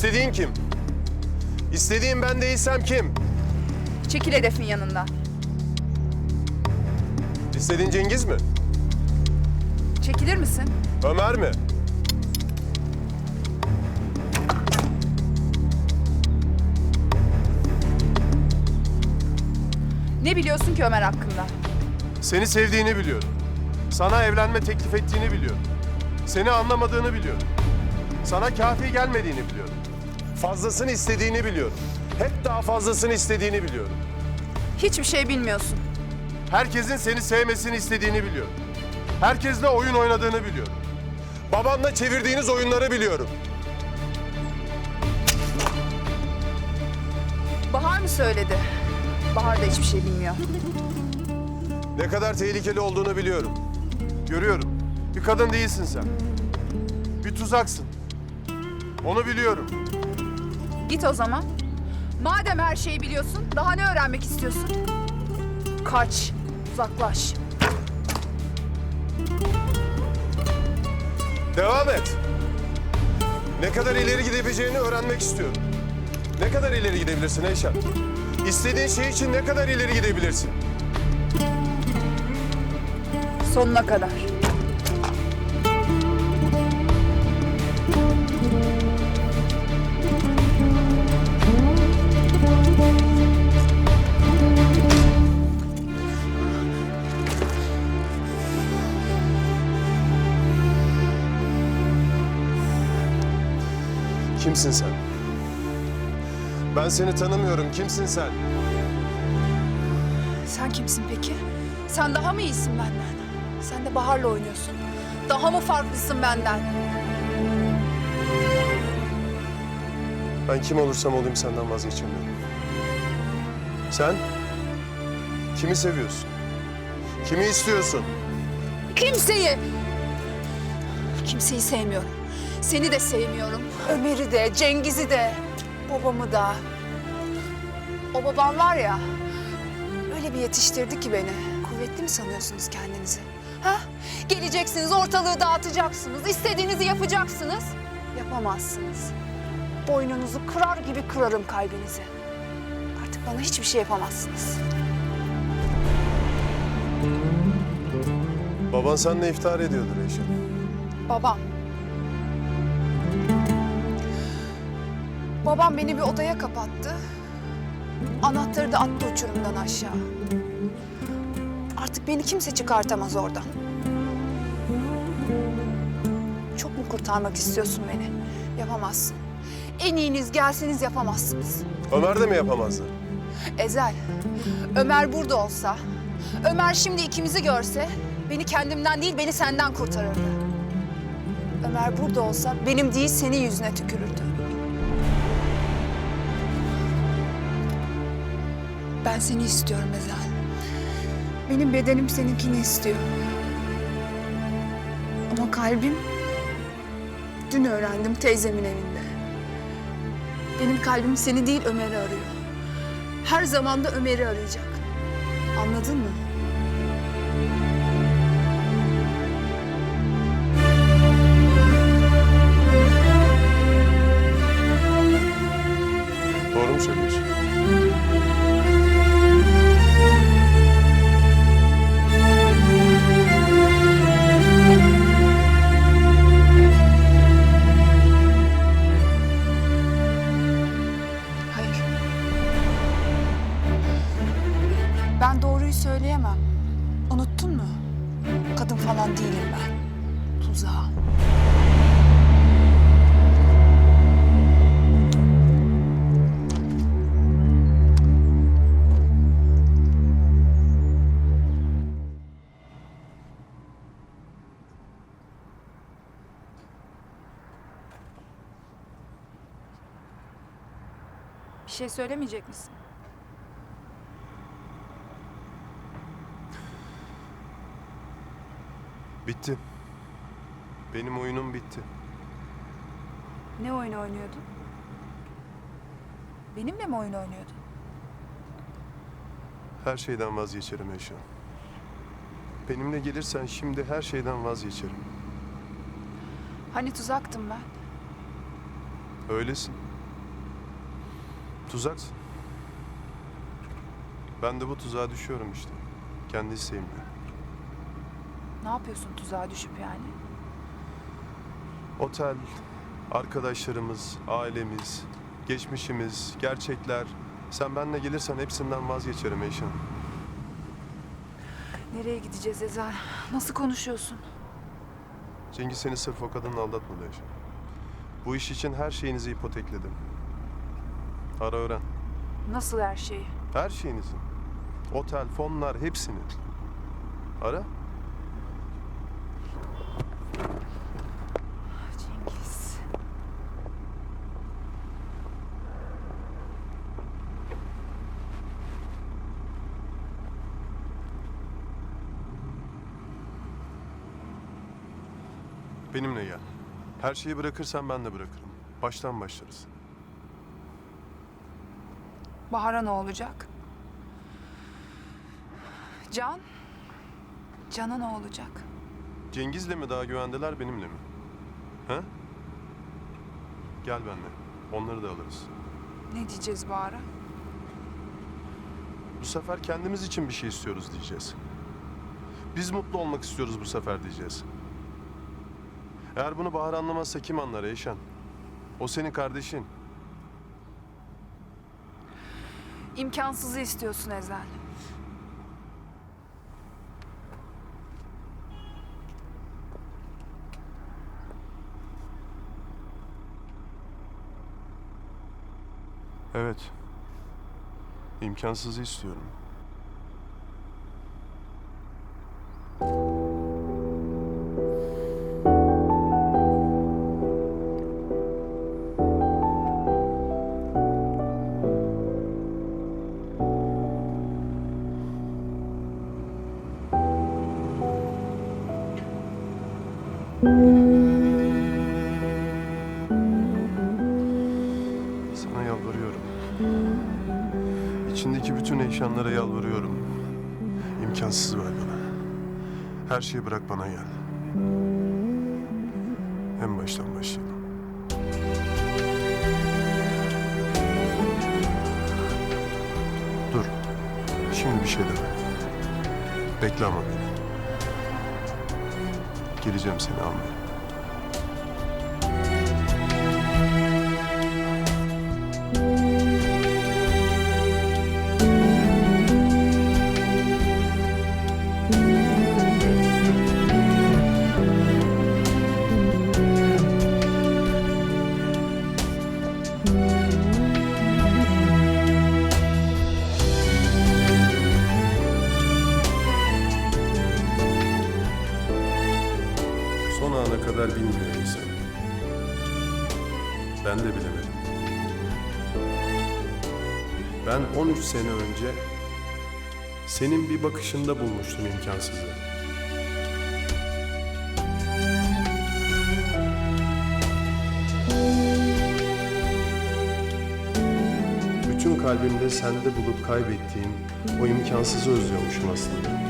İstediğin kim? İstediğin ben değilsem kim? Çekil hedefin yanından. İstediğin Cengiz mi? Çekilir misin? Ömer mi? Ne biliyorsun ki Ömer hakkında? Seni sevdiğini biliyorum. Sana evlenme teklif ettiğini biliyorum. Seni anlamadığını biliyorum. Sana kafi gelmediğini biliyorum. Fazlasını istediğini biliyorum. Hep daha fazlasını istediğini biliyorum. Hiçbir şey bilmiyorsun. Herkesin seni sevmesini istediğini biliyorum. Herkesle oyun oynadığını biliyorum. Babanla çevirdiğiniz oyunları biliyorum. Bahar mı söyledi? Bahar da hiçbir şey bilmiyor. Ne kadar tehlikeli olduğunu biliyorum. Görüyorum. Bir kadın değilsin sen. Bir tuzaksın. Onu biliyorum. Git o zaman. Madem her şeyi biliyorsun, daha ne öğrenmek istiyorsun? Kaç, uzaklaş. Devam et. Ne kadar ileri gidebileceğini öğrenmek istiyorum. Ne kadar ileri gidebilirsin Eyşan? İstediğin şey için ne kadar ileri gidebilirsin? Sonuna kadar. Kimsin sen? Ben seni tanımıyorum. Kimsin sen? Sen kimsin peki? Sen daha mı iyisin benden? Sen de Bahar'la oynuyorsun. Daha mı farklısın benden? Ben kim olursam olayım senden vazgeçemiyorum. Sen? Kimi seviyorsun? Kimi istiyorsun? Kimseyi! Kimseyi sevmiyorum. Seni de sevmiyorum. Ömer'i de, Cengiz'i de, babamı da. O babam var ya, öyle bir yetiştirdi ki beni. Kuvvetli mi sanıyorsunuz kendinizi? Ha? Geleceksiniz, ortalığı dağıtacaksınız, istediğinizi yapacaksınız. Yapamazsınız. Boynunuzu kırar gibi kırarım kalbinizi. Artık bana hiçbir şey yapamazsınız. Baban seninle iftihar ediyordur Eyşan. Babam. Babam beni bir odaya kapattı. Anahtarı da attı uçurumdan aşağı. Artık beni kimse çıkartamaz oradan. Çok mu kurtarmak istiyorsun beni? Yapamazsın. En iyiniz gelseniz yapamazsınız. Ömer de mi yapamazdı? Ezel, Ömer burada olsa, Ömer şimdi ikimizi görse beni kendimden değil beni senden kurtarırdı. Ömer burada olsa benim değil senin yüzüne tükürürdü. Ben seni istiyorum Ezel. Benim bedenim seninkini istiyor. Ama kalbim dün öğrendim teyzemin evinde. Benim kalbim seni değil Ömer'i arıyor. Her zaman da Ömer'i arayacak. Anladın mı? Doğru mu söylüyorsun? Söyleyemem. Unuttun mu? Kadın falan değilim ben. Tuzağı. Bir şey söylemeyecek misin? Bitti. Benim oyunum bitti. Ne oyun oynuyordun? Benimle mi oyun oynuyordun? Her şeyden vazgeçerim Eyşan. Benimle gelirsen şimdi her şeyden vazgeçerim. Hani tuzaktım ben? Öylesin. Tuzaksın. Ben de bu tuzağa düşüyorum işte. Kendi isteğimle. Ne yapıyorsun tuzağa düşüp yani? Otel, arkadaşlarımız, ailemiz, geçmişimiz, gerçekler. Sen benimle gelirsen hepsinden vazgeçerim Eyşan. Nereye gideceğiz Ezel? Nasıl konuşuyorsun? Cengiz seni sırf o kadınla aldatmadı Eyşan. Bu iş için her şeyinizi ipotekledim. Ara öğren. Nasıl her şeyi? Her şeyinizi. Otel, fonlar hepsini. Ara. Cengiz. Benimle gel. Her şeyi bırakırsan ben de bırakırım. Baştan başlarız. Bahar'a ne olacak? Can? Can'a ne olacak? Cengiz'le mi daha güvendeler benimle mi? He? Gel benimle. Onları da alırız. Ne diyeceğiz Bahar'a? Bu sefer kendimiz için bir şey istiyoruz diyeceğiz. Biz mutlu olmak istiyoruz bu sefer diyeceğiz. Eğer bunu Bahar anlamazsa kim anlar Eyşan? O senin kardeşin. İmkansızı istiyorsun Ezel. Evet. İmkansızı istiyorum. Eşyanlara yalvarıyorum. İmkansız ver bana. Her şeyi bırak bana gel. En baştan başlayalım. Dur. Şimdi bir şey deme. Bekle ama beni. Geleceğim seni almaya. Ben de bilemedim. Ben 13 sene önce senin bir bakışında bulmuştum imkansızlığı. Bütün kalbimde sende bulup kaybettiğim o imkansızı özlüyormuşum aslında.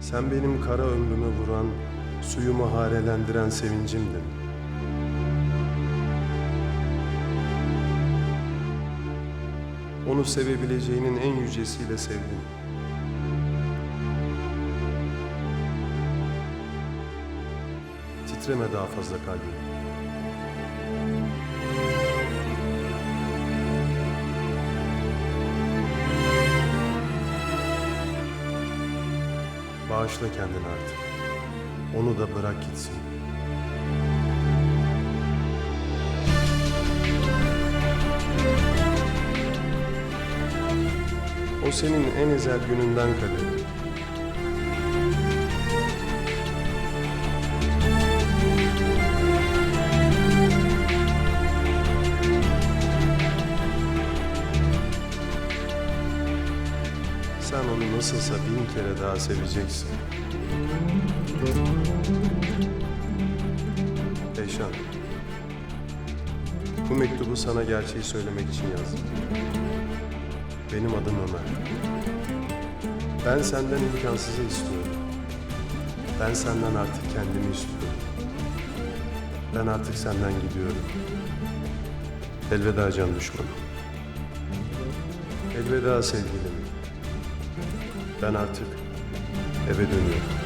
Sen benim kara ömrümü vuran, suyumu harelendiren sevincimdin. Onu sevebileceğinin en yücesiyle sevdim. Titreme daha fazla kalbim. Bağışla kendini artık. Onu da bırak gitsin. O senin en ezel gününden kaderi. Sen onu nasılsa bin kere daha seveceksin. Eyşan. Bu mektubu sana gerçeği söylemek için yazdım. Benim adım Ömer. Ben senden imkansızı istiyorum. Ben senden artık kendimi istiyorum. Ben artık senden gidiyorum. Elveda can düşmanım. Elveda sevgilim. Ben artık eve dönüyorum.